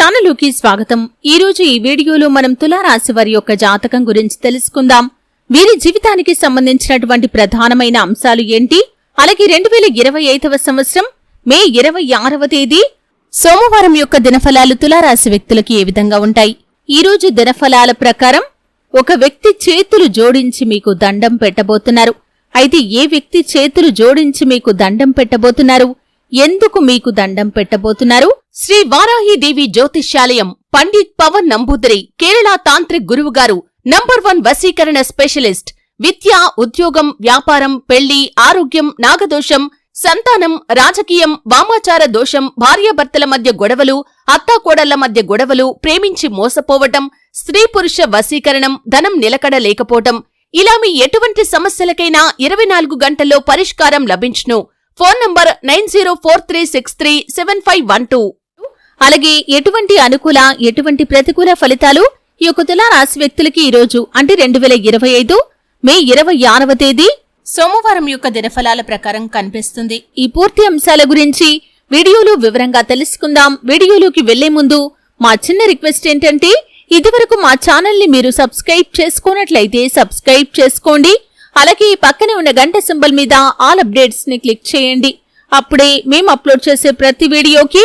ఛానలుకి స్వాగతం. ఈ రోజు ఈ వీడియోలో మనం తులారాశి వారి యొక్క జాతకం గురించి తెలుసుకుందాం. వీరి జీవితానికి సంబంధించినటువంటి ప్రధానమైన అంశాలు ఏంటి? అలాగే రెండు వేల ఇరవై ఐదవ సంవత్సరం మే ఇరవై ఆరవ తేదీ సోమవారం యొక్క దినఫలాలు తులారాశి వ్యక్తులకి ఏ విధంగా ఉంటాయి? ఈ రోజు దినఫలాల ప్రకారం ఒక వ్యక్తి చేతులు జోడించి మీకు దండం పెట్టబోతున్నారు. అయితే ఏ వ్యక్తి చేతులు జోడించి మీకు దండం పెట్టబోతున్నారు? ఎందుకు మీకు దండం పెట్టబోతున్నారు? శ్రీ వారాహీదేవి జ్యోతిష్యాలయం పండిత్ పవన్ నంబూదరి కేరళ తాంత్రిక్ గురువుగారు నంబర్ వన్ వశీకరణ స్పెషలిస్ట్ విద్య ఉద్యోగం వ్యాపారం పెళ్ళి ఆరోగ్యం నాగదోషం సంతానం రాజకీయం వామాచార దోషం భార్యాభర్తల మధ్య గొడవలు అత్తాకోడళ్ళ మధ్య గొడవలు ప్రేమించి మోసపోవటం స్త్రీ పురుష వశీకరణం ధనం నిలకడ లేకపోవటం ఇలా మీ ఎటువంటి సమస్యలకైనా ఇరవై నాలుగు గంటల్లో పరిష్కారం లభించును. Phone number nine zero four three six three seven five one two. అలాగే ఎటువంటి అనుకూల ఎటువంటి ప్రతికూల ఫలితాలు ఈ యొక్క తులారాశి వ్యక్తులకి ఈరోజు అంటే రెండు వేల ఇరవై ఐదు మే ఇరవై ఆరవ తేదీ సోమవారం యొక్క దినఫలాల ప్రకారం కనిపిస్తుంది. ఈ పూర్తి అంశాల గురించి వీడియోలో వివరంగా తెలుసుకుందాం. వీడియోలోకి వెళ్ళే ముందు మా చిన్న రిక్వెస్ట్ ఏంటంటే ఇదివరకు మా ఛానల్ని మీరు సబ్స్క్రైబ్ చేసుకున్నట్లయితే సబ్స్క్రైబ్ చేసుకోండి. అలాగే ఈ పక్కనే ఉన్న గంట సింబల్ మీద ఆల్ అప్డేట్స్ని క్లిక్ చేయండి. అప్పుడే మేము అప్లోడ్ చేసే ప్రతి వీడియోకి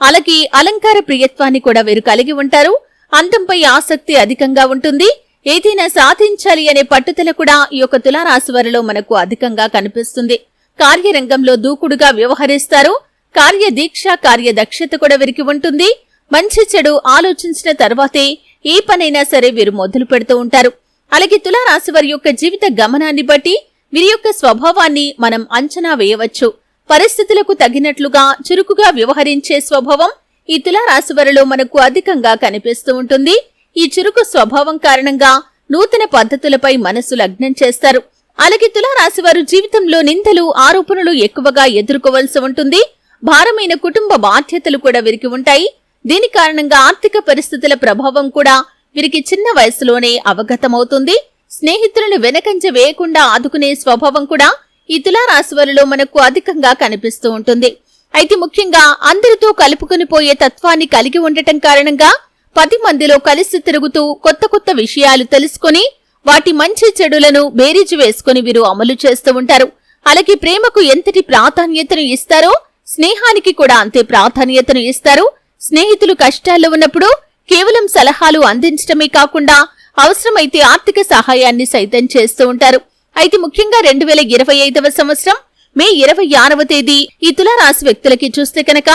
అలాగే అలంకార ప్రియత్వాన్ని కూడా వీరు కలిగి ఉంటారు. అందంపై ఆసక్తి అధికంగా ఉంటుంది. ఏదైనా సాధించాలి అనే పట్టుదల కూడా ఈ యొక్క తులారాశి వారిలో మనకు అధికంగా కనిపిస్తుంది. కార్యరంగంలో దూకుడుగా వ్యవహరిస్తారు. కార్యదీక్ష కార్యదక్షత కూడా వీరికి ఉంటుంది. మంచి చెడు ఆలోచించిన తర్వాతే ఏ పనైనా సరే వీరు మొదలు పెడుతూ ఉంటారు. అలాగే తులారాశి వారి యొక్క జీవిత గమనాన్ని బట్టి వీరి యొక్క స్వభావాన్ని మనం అంచనా వేయవచ్చు. పరిస్థితులకు తగినట్లుగా చురుకుగా వ్యవహరించే స్వభావం ఈ తులారాశి వారిలో మనకు అధికంగా కనిపిస్తూ ఉంటుంది. ఈ చురుకు స్వభావం కారణంగా నూతన పద్ధతులపై మనసు లగ్నం చేస్తారు. అలాగే తులారాశి వారు జీవితంలో నిందలు ఆరోపణలు ఎక్కువగా ఎదుర్కోవలసి ఉంటుంది. భారమైన కుటుంబ బాధ్యతలు కూడా వీరికి ఉంటాయి. దీని కారణంగా ఆర్థిక పరిస్థితుల ప్రభావం కూడా వీరికి చిన్న వయసులోనే అవగతమవుతుంది. స్నేహితులను వెనకంజ వేయకుండా ఆదుకునే స్వభావం కూడా ఈ తులారాశివారిలో మనకు అధికంగా కనిపిస్తూ ఉంటుంది. అయితే ముఖ్యంగా అందరితో కలుపుకుని పోయే తత్వాన్ని కలిగి ఉండటం కారణంగా పది మందిలో కలిసి తిరుగుతూ కొత్త కొత్త విషయాలు తెలుసుకొని వాటి మంచి చెడులను బేరీజు వేసుకుని వీరు అమలు చేస్తూ ఉంటారు. అలాగే ప్రేమకు ఎంతటి ప్రాధాన్యతను ఇస్తారో స్నేహానికి కూడా అంతే ప్రాధాన్యతను ఇస్తారు. స్నేహితులు కష్టాల్లో ఉన్నప్పుడు కేవలం సలహాలు అందించడమే కాకుండా అవసరమైతే ఆర్థిక సహాయాన్ని సైతం చేస్తూ ఉంటారు. అయితే ముఖ్యంగా రెండు వేల ఇరవై ఐదవ సంవత్సరం మే ఇరవై ఆరవ తేదీ ఈ తులారాశి వ్యక్తులకి చూస్తే కనుక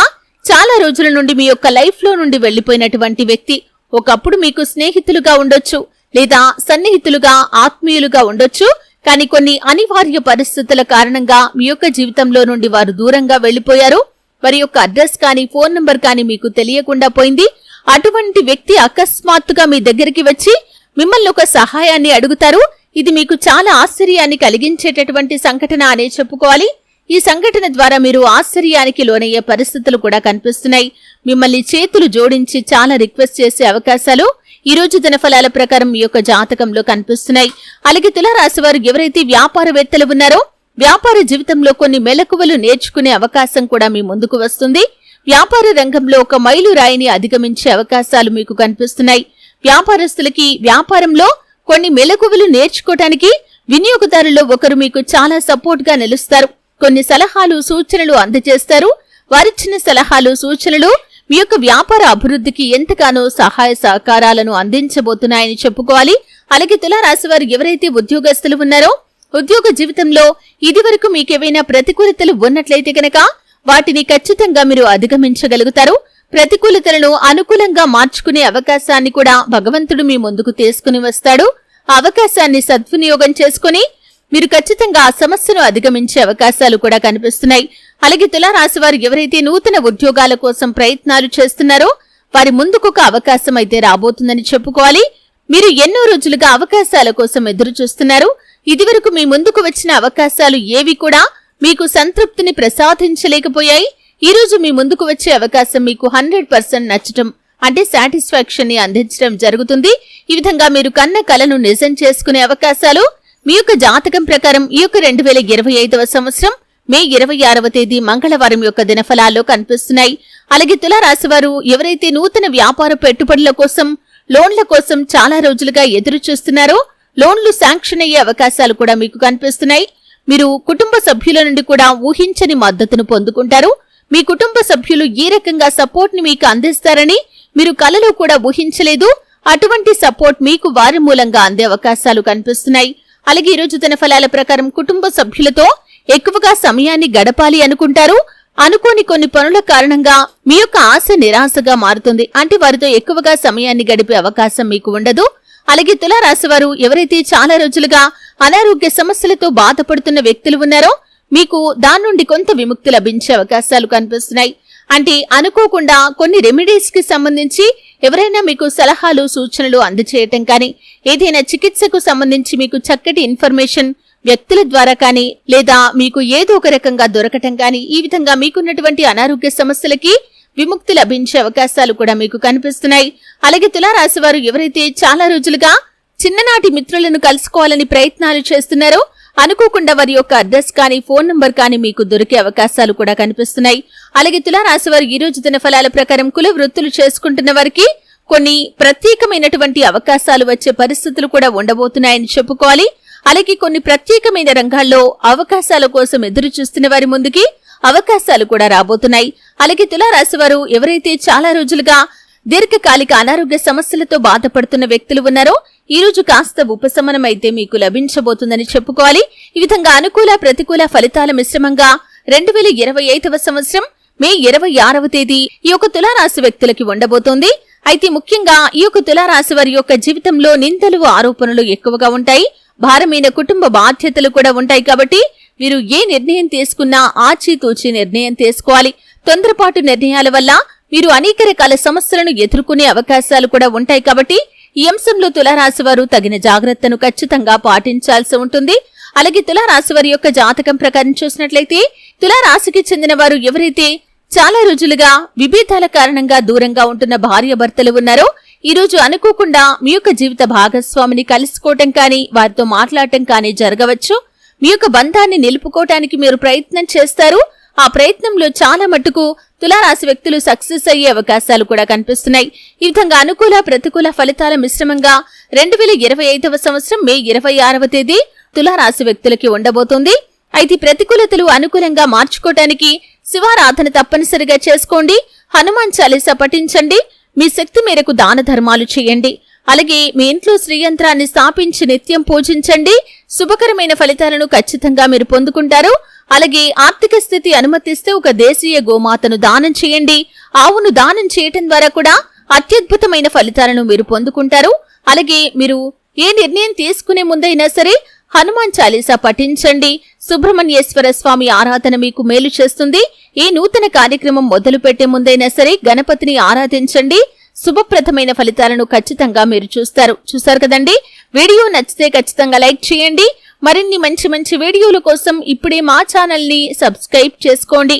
చాలా రోజుల నుండి మీ యొక్క లైఫ్లో నుండి వెళ్ళిపోయినటువంటి వ్యక్తి ఒకప్పుడు మీకు స్నేహితులుగా ఉండొచ్చు లేదా సన్నిహితులుగా ఆత్మీయులుగా ఉండొచ్చు కానీ కొన్ని అనివార్య పరిస్థితుల కారణంగా మీ యొక్క జీవితంలో నుండి వారు దూరంగా వెళ్ళిపోయారు వారి యొక్క అడ్రస్ కానీ ఫోన్ నంబర్ కానీ మీకు తెలియకుండా పోయింది. అటువంటి వ్యక్తి అకస్మాత్తుగా మీ దగ్గరికి వచ్చి మిమ్మల్ని ఒక సహాయాన్ని అడుగుతారు. ఇది మీకు చాలా ఆశ్చర్యాన్ని కలిగించేటటువంటి సంఘటన అనే చెప్పుకోవాలి. ఈ సంఘటన ద్వారా మీరు ఆశ్చర్యానికి లోనయ్యే పరిస్థితులు కూడా కనిపిస్తున్నాయి. మిమ్మల్ని చేతులు జోడించి చాలా రిక్వెస్ట్ చేసే అవకాశాలు ఈ రోజు దినఫలాల ప్రకారం మీ యొక్క జాతకంలో కనిపిస్తున్నాయి. అలాగే తులారాశి వారు ఎవరైతే వ్యాపారవేత్తలు ఉన్నారో వ్యాపార జీవితంలో కొన్ని మెలకువలు నేర్చుకునే అవకాశం కూడా మీ ముందుకు వస్తుంది. వ్యాపార రంగంలో ఒక మైలు రాయిని అధిగమించే అవకాశాలు మీకు కనిపిస్తున్నాయి. వ్యాపారస్తులకి వ్యాపారంలో కొన్ని మెలకువలు నేర్చుకోవటానికి వినియోగదారుల్లో ఒకరు మీకు చాలా సపోర్ట్గా నిలుస్తారు. కొన్ని సలహాలు సూచనలు అందజేస్తారు. వారిచ్చిన సలహాలు సూచనలు మీ యొక్క వ్యాపార అభివృద్ధికి ఎంతగానో సహాయ సహకారాలను అందించబోతున్నాయని చెప్పుకోవాలి. అలాగే తులారాశి వారు ఎవరైతే ఉద్యోగస్తులు ఉన్నారో ఉద్యోగ జీవితంలో ఇదివరకు మీకేవైనా ప్రతికూలతలు ఉన్నట్లయితే గనక వాటిని ఖచ్చితంగా మీరు అధిగమించగలుగుతారు. ప్రతికూలతలను అనుకూలంగా మార్చుకునే అవకాశాన్ని కూడా భగవంతుడు మీ ముందుకు తీసుకుని వస్తాడు. అవకాశాన్ని సద్వినియోగం చేసుకుని మీరు ఖచ్చితంగా ఆ సమస్యను అధిగమించే అవకాశాలు కూడా కనిపిస్తున్నాయి. అలాగే తులారాశి వారు ఎవరైతే నూతన ఉద్యోగాల కోసం ప్రయత్నాలు చేస్తున్నారో వారి ముందుకు ఒక అవకాశం అయితే రాబోతుందని చెప్పుకోవాలి. మీరు ఎన్నో రోజులుగా అవకాశాల కోసం ఎదురు చూస్తున్నారు ఇదివరకు మీ ముందుకు వచ్చిన అవకాశాలు ఏవి కూడా మీకు సంతృప్తిని ప్రసాదించలేకపోయాయి. ఈ రోజు మీ ముందుకు వచ్చే అవకాశం మీకు హండ్రెడ్ పర్సెంట్ నచ్చటం అంటే సాటిస్ఫాక్షన్ని అందించడం జరుగుతుంది. ఈ విధంగా మీరు కన్న కలను నిజం చేసుకునే అవకాశాలు మీ యొక్క జాతకం ప్రకారం ఈ యొక్క రెండు వేల ఇరవై ఐదవ సంవత్సరం మే ఇరవై ఆరవ తేదీ మంగళవారం యొక్క దినఫలాల్లో కనిపిస్తున్నాయి. అలాగే తులారాశి వారు ఎవరైతే నూతన వ్యాపార పెట్టుబడుల కోసం లోన్ల కోసం చాలా రోజులుగా ఎదురు చూస్తున్నారో లోన్లు శాంక్షన్ అయ్యే అవకాశాలు కూడా మీకు కనిపిస్తున్నాయి. మీరు కుటుంబ సభ్యుల నుండి కూడా ఊహించని మద్దతును పొందుకుంటారు. మీ కుటుంబ సభ్యులు ఈ రకంగా సపోర్ట్ని మీకు అందిస్తారని మీరు కలలో కూడా ఊహించలేదు. అటువంటి సపోర్ట్ మీకు వారి మూలంగా అందే అవకాశాలు కనిపిస్తున్నాయి. అలాగే ఈరోజు తన ఫలాల ప్రకారం కుటుంబ సభ్యులతో ఎక్కువగా సమయాన్ని గడపాలి అనుకుంటారు. అనుకోని కొన్ని పనుల కారణంగా మీ యొక్క ఆశ నిరాశగా మారుతుంది. అంటే వారితో ఎక్కువగా సమయాన్ని గడిపే అవకాశం మీకు ఉండదు. అలాగే తులారాశి వారు ఎవరైతే చాలా రోజులుగా అనారోగ్య సమస్యలతో బాధపడుతున్న వ్యక్తులు ఉన్నారో మీకు దాని నుండి కొంత విముక్తి లభించే అవకాశాలు కనిపిస్తున్నాయి. అంటే అనుకోకుండా కొన్ని రెమెడీస్కి సంబంధించి ఎవరైనా మీకు సలహాలు సూచనలు అందజేయటం కానీ ఏదైనా చికిత్సకు సంబంధించి మీకు చక్కటి ఇన్ఫర్మేషన్ వ్యక్తుల ద్వారా కానీ లేదా మీకు ఏదో ఒక రకంగా దొరకటం కానీ ఈ విధంగా మీకున్నటువంటి అనారోగ్య సమస్యలకి విముక్తి లభించే అవకాశాలు కూడా మీకు కనిపిస్తున్నాయి. అలాగే తులారాశి వారు ఎవరైతే చాలా రోజులుగా చిన్ననాటి మిత్రులను కలుసుకోవాలని ప్రయత్నాలు చేస్తున్నారో అనుకోకుండా వారి యొక్క అడ్రస్ కానీ ఫోన్ నంబర్ కానీ మీకు దొరికే అవకాశాలు కూడా కనిపిస్తున్నాయి. అలాగే తులారాశి వారు ఈ రోజు దిన ఫలాల ప్రకారం కుల వృత్తులు చేసుకుంటున్న వారికి కొన్ని ప్రత్యేకమైనటువంటి అవకాశాలు వచ్చే పరిస్థితులు కూడా ఉండబోతున్నాయని చెప్పుకోవాలి. అలాగే కొన్ని ప్రత్యేకమైన రంగాల్లో అవకాశాల కోసం ఎదురు చూస్తున్న వారి ముందుకి అవకాశాలు కూడా రాబోతున్నాయి. అలాగే తులారాశి వారు ఎవరైతే చాలా రోజులుగా దీర్ఘకాలిక అనారోగ్య సమస్యలతో బాధపడుతున్న వ్యక్తులు ఉన్నారో ఈ రోజు కాస్త ఉపశమనం అయితే మీకు లభించబోతుందని చెప్పుకోవాలి. ఈ విధంగా అనుకూల ప్రతికూల ఫలితాల మిశ్రమంగా రెండు వేల ఇరవై ఐదవ సంవత్సరం మే ఇరవై ఆరవ తేదీ ఈ యొక్క తులారాశి వ్యక్తులకి ఉండబోతోంది. అయితే ముఖ్యంగా ఈ యొక్క తులారాశి వారి యొక్క జీవితంలో నిందలు ఆరోపణలు ఎక్కువగా ఉంటాయి. భారమైన కుటుంబ బాధ్యతలు కూడా ఉంటాయి కాబట్టి మీరు ఏ నిర్ణయం తీసుకున్నా ఆచితూచి నిర్ణయం తీసుకోవాలి. తొందరపాటు నిర్ణయాల వల్ల మీరు అనేక రకాల సమస్యలను ఎదుర్కొనే అవకాశాలు కూడా ఉంటాయి కాబట్టి ఈ అంశంలో తులారాశి వారు తగిన జాగ్రత్తను ఖచ్చితంగా పాటించాల్సి ఉంటుంది. అలాగే తులారాశి వారి యొక్క జాతకం ప్రకారం చూసినట్లయితే తులారాశికి చెందిన వారు ఎవరైతే చాలా రోజులుగా విభేదాల కారణంగా దూరంగా ఉంటున్న భార్య భర్తలు ఉన్నారో ఈ రోజు అనుకోకుండా మీ యొక్క జీవిత భాగస్వామిని కలుసుకోవటం కానీ వారితో మాట్లాడటం కానీ జరగవచ్చు. మీ యొక్క బంధాన్ని నిలుపుకోవటానికి మీరు ప్రయత్నం చేస్తారు. ఆ ప్రయత్నంలో చాలా మట్టుకు తులారాశి వ్యక్తులు సక్సెస్ అయ్యే అవకాశాలు కూడా కనిపిస్తున్నాయి. ఈ విధంగా అనుకూల ప్రతికూల ఫలితాల మిశ్రమంగా రెండు వేల ఇరవై ఐదవ సంవత్సరం మే ఇరవై ఆరవ తేదీ తులారాశి వ్యక్తులకి ఉండబోతోంది. అయితే ప్రతికూలతలు అనుకూలంగా మార్చుకోవటానికి శివారాధన తప్పనిసరిగా చేసుకోండి. హనుమాన్ చాలీసా పఠించండి. మీ శక్తి మేరకు దాన ధర్మాలు చేయండి. అలాగే మీ ఇంట్లో శ్రీయంత్రాన్ని స్థాపించి నిత్యం పూజించండి. శుభకరమైన ఫలితాలను ఖచ్చితంగా మీరు పొందుకుంటారు. అలాగే ఆర్థిక స్థితి అనుమతిస్తే ఒక దేశీయ గోమాతను దానం చేయండి. ఆవును దానం చేయటం ద్వారా కూడా అత్యద్భుతమైన ఫలితాలను మీరు పొందుకుంటారు. అలాగే మీరు ఏ నిర్ణయం తీసుకునే ముందైనా సరే హనుమాన్ చాలీసా పఠించండి. సుబ్రహ్మణ్యేశ్వర స్వామి ఆరాధన మీకు మేలు చేస్తుంది. ఈ నూతన కార్యక్రమం మొదలు పెట్టే ముందైనా సరే గణపతిని ఆరాధించండి. శుభప్రదమైన ఫలితాలను ఖచ్చితంగా మీరు చూస్తారు. చూసారు కదండి? వీడియో నచ్చితే ఖచ్చితంగా లైక్ చేయండి. మరిన్ని మంచి మంచి వీడియోల కోసం ఇప్పుడే మా ఛానల్ని సబ్స్క్రైబ్ చేసుకోండి.